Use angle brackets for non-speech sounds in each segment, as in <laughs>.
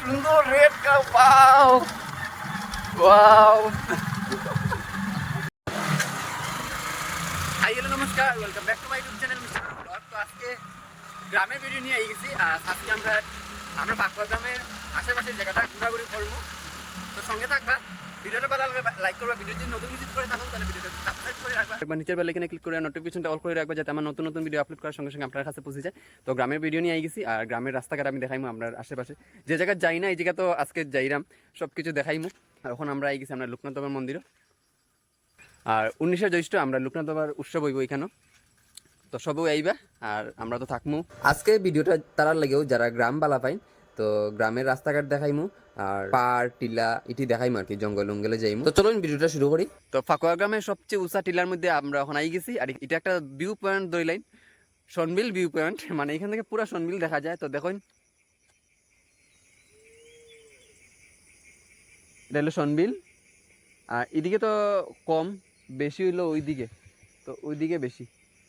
সুন্দর red cow wow wow hi hello নমস্কার welcome back to my YouTube channel mister blog তো আজকে গ্রামের ভিডিও নিয়ে গেছি আজকে আমরা আমরা বাঁকুড়া গ্রামের আশেপাশের জায়গাটা ঘোরাঘুরি করব। তো সঙ্গে থাকবা। নিচের বেল আইকনে ক্লিক করে নোটিফিকেশনটা অল করে রাখবা, যাতে আমার নতুন নতুন ভিডিও আপলোড করার সঙ্গে সঙ্গে আপনার কাছে পৌঁছে যায়। তো গ্রামের ভিডিও নিয়ে গেছি, আর গ্রামের রাস্তাঘাট আমি দেখাইমু আমরা আশেপাশে। যে জায়গায় যাই না, এই জায়গা তো আজকে যাইরাম সব কিছু দেখাইমু। আর এখন আমরা আই গেছি আমরা লোকনাথ বাবার মন্দিরও আর উনিশে জ্যৈষ্ঠ আমরা লোকনাথ বাবার উৎসব হইব এখানেও। তো সবও আইবা, আর আমরা তো থাকমু। আজকে ভিডিওটা তারা লাগেও যারা গ্রাম বালা পাই তো গ্রামের রাস্তাঘাট দেখাইমু। আর পার টিলা ইটি দেখাইমু আর কি জঙ্গল উঙ্গলে যাইমু। তো চলুন ভিডিওটা শুরু করি। তো ফাকুয়া গ্রামের সবচেয়ে উঁচা টিলার মধ্যে আমরা এখন আই গেছি আর এটা একটা ভিউ পয়েন্ট ধরি লাইন সনবিল ভিউ পয়েন্ট মানে এখান থেকে পুরো সনবিল দেখা যায়। তো দেখুন। এটা হলো সনবিল আর এদিকে তো কম বেশি হইল ওইদিকে। তো ওইদিকে বেশি।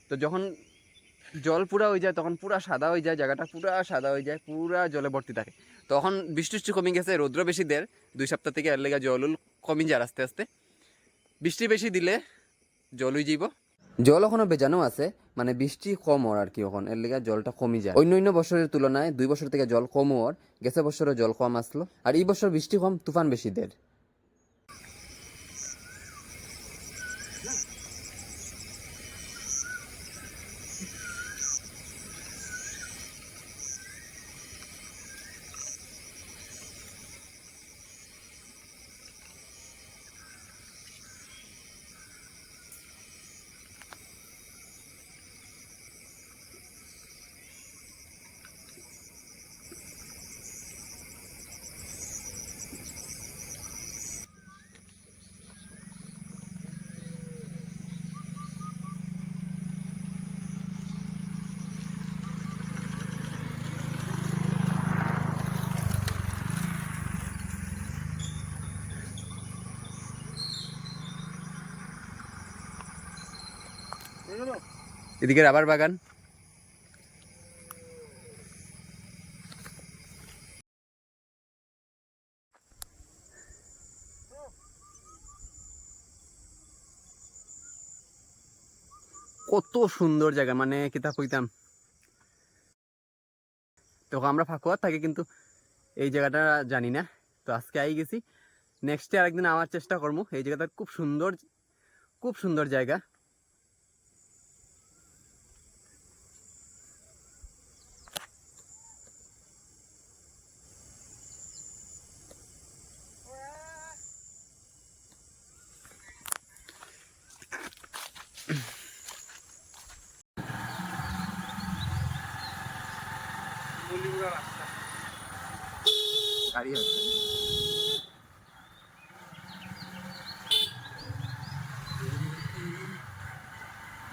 তো যখন জল পুরা হয়ে যায় তখন পুরা সাদা হয়ে যায় জায়গাটা পুরা সাদা হয়ে যায় পুরা জলে ভর্তি থাকে। তখন বৃষ্টি কমে গেছে, রৌদ্র বেশি দেয় দুই সপ্তাহ থেকে এর লেগে জল উল কমে যায় আস্তে আস্তে। বৃষ্টি বেশি দিলে জল হয়ে যাইব জল ওখানে বেজানো আছে মানে বৃষ্টি কম ওর আর কি ওখানে এর লেগে জলটা কমে যায়। অন্য অন্য বছরের তুলনায় দুই বছর থেকে জল কম ওর গেছে বছরে জল কম আসলো। আর এই বছর বৃষ্টি কম, তুফান বেশি দেয় এদিকে রাবার বাগান। কত সুন্দর জায়গা মানে কিতাব কইতাম। তো আমরা ফাঁকুয়ার থাকি, কিন্তু এই জায়গাটা জানি না। তো আজকে আই গেছি। নেক্সট আরেকদিন আমার চেষ্টা করব। এই জায়গাটা খুব সুন্দর খুব সুন্দর জায়গা। গাড়ি আছে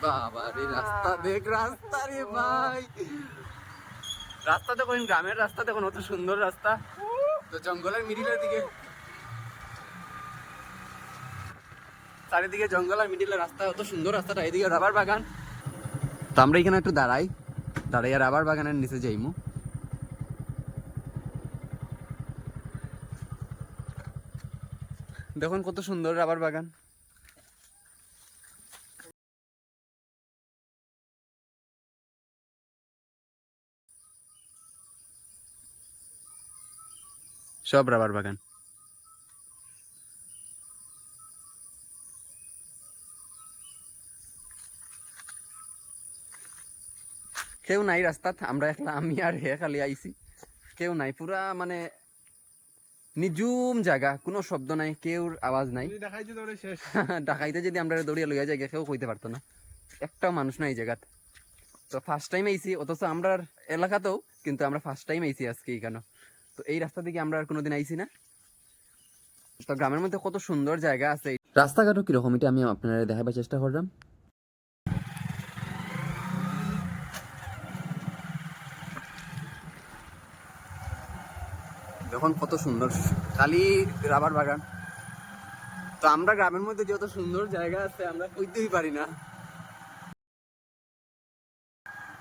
বাবা রে রাস্তা দেখ রাস্তা রে ভাই। রাস্তা দেখুন গ্রামের রাস্তা দেখুন অত সুন্দর রাস্তা। তো জঙ্গলের মিডিলের দিকে। চারিদিকে জঙ্গল আর মিডিলের রাস্তা অত সুন্দর রাস্তাটা। এদিকে রাবার বাগান। তো আমরা এখানে একটু দাঁড়াই। দাঁড়াইয়া রাবার বাগানের নিচে যাইমু। দেখুন কত সুন্দর রাবার বাগান। সব রাবার বাগান। কেউ নাই রাস্তাত, আমরা একলা, আমি আর হে খালি আইছি। কেউ নাই, পুরা মানে নিজুম জায়গা কোনো শব্দ নাই কেউর আওয়াজ নাই। দেখাইছে তোরে শেষ। <laughs> ডাকাইতে যদি আমরা দৌড়িয়ে লইয়া যাই কেউ কইতে পারতো না। একটাও মানুষ নাই এই জায়গাত। তো ফার্স্ট টাইম আইছি অথচ আমরা এলাকাতেও কিন্তু আমরা ফার্স্ট টাইম আইছি আজকে এখানে তো এই রাস্তা থেকে আমরা আর কোনোদিন আইছি না। তো গ্রামের মধ্যে কত সুন্দর জায়গা আছে। রাস্তাঘাটও কীরকম এটা আমি আপনারা দেখাবার চেষ্টা করলাম। দেখুন কত সুন্দর। খালি রাবার বাগান। তো আমরা গ্রামের মধ্যে যত সুন্দর জায়গা আছে, আমরা কইতেই পারি না।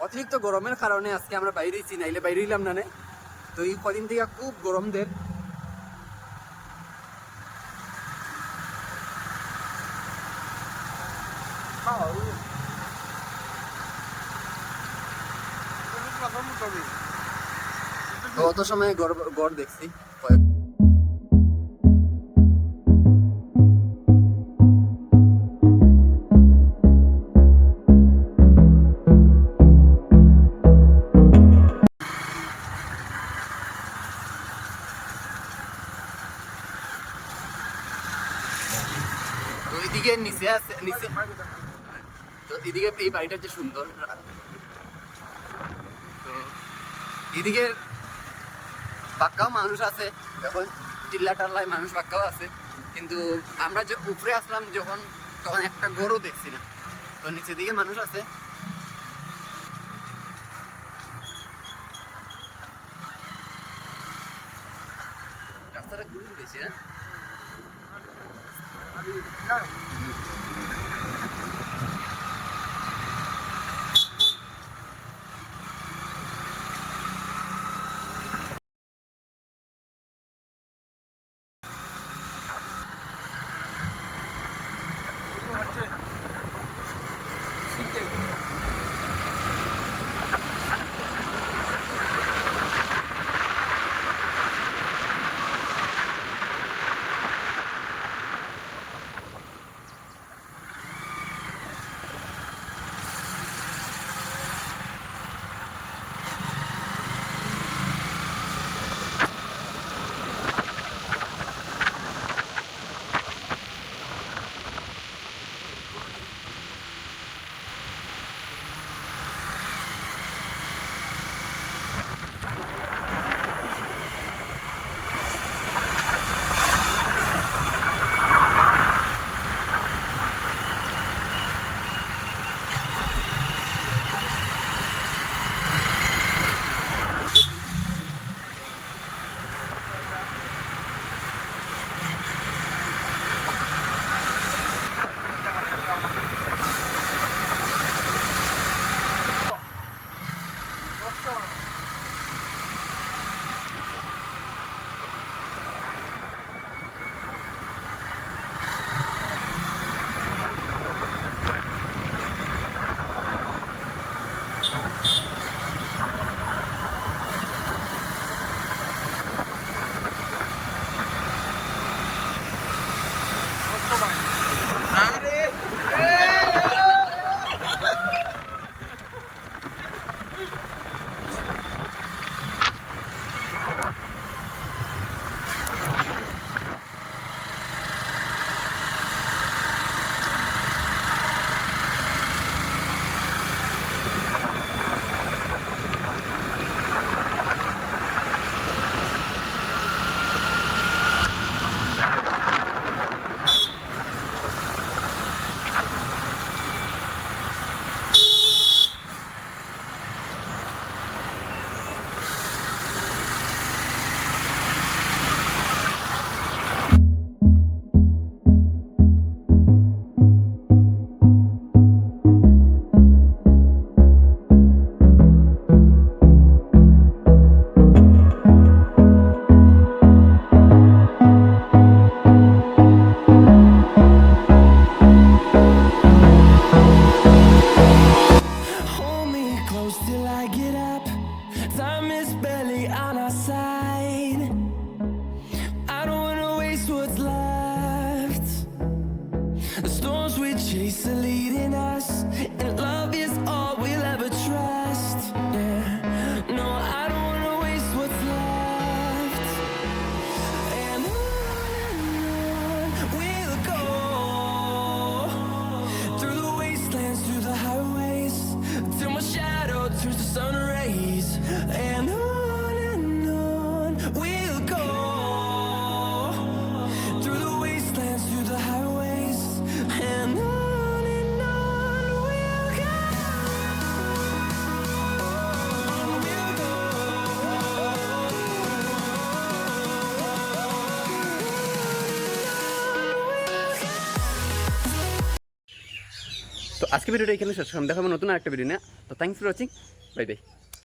অতিরিক্ত গরমের কারণে আজকে আমরা বাইরেছি নাইলে বাইরে হইলাম না। তো এই কদিন থেকে খুব গরম দের তো অত সময় গড় গড় দেখছি। এদিকে নিচে আছে তো এদিকে এই বাড়িটা যে সুন্দর। এদিকে পাক্কাও মানুষ আছে এখন চিল্লা টাল্লায় মানুষ পাক্কাও আছে। কিন্তু আমরা যে উপরে আসলাম যখন, তখন একটা গরু দেখছি না। তো নিচের দিকে মানুষ আছে। রাস্তাটা easily আজকে ভিডিওটা এখানে শেষ করলাম। দেখাবো নতুন আরেকটা ভিডিও না তো thanks for watching bye bye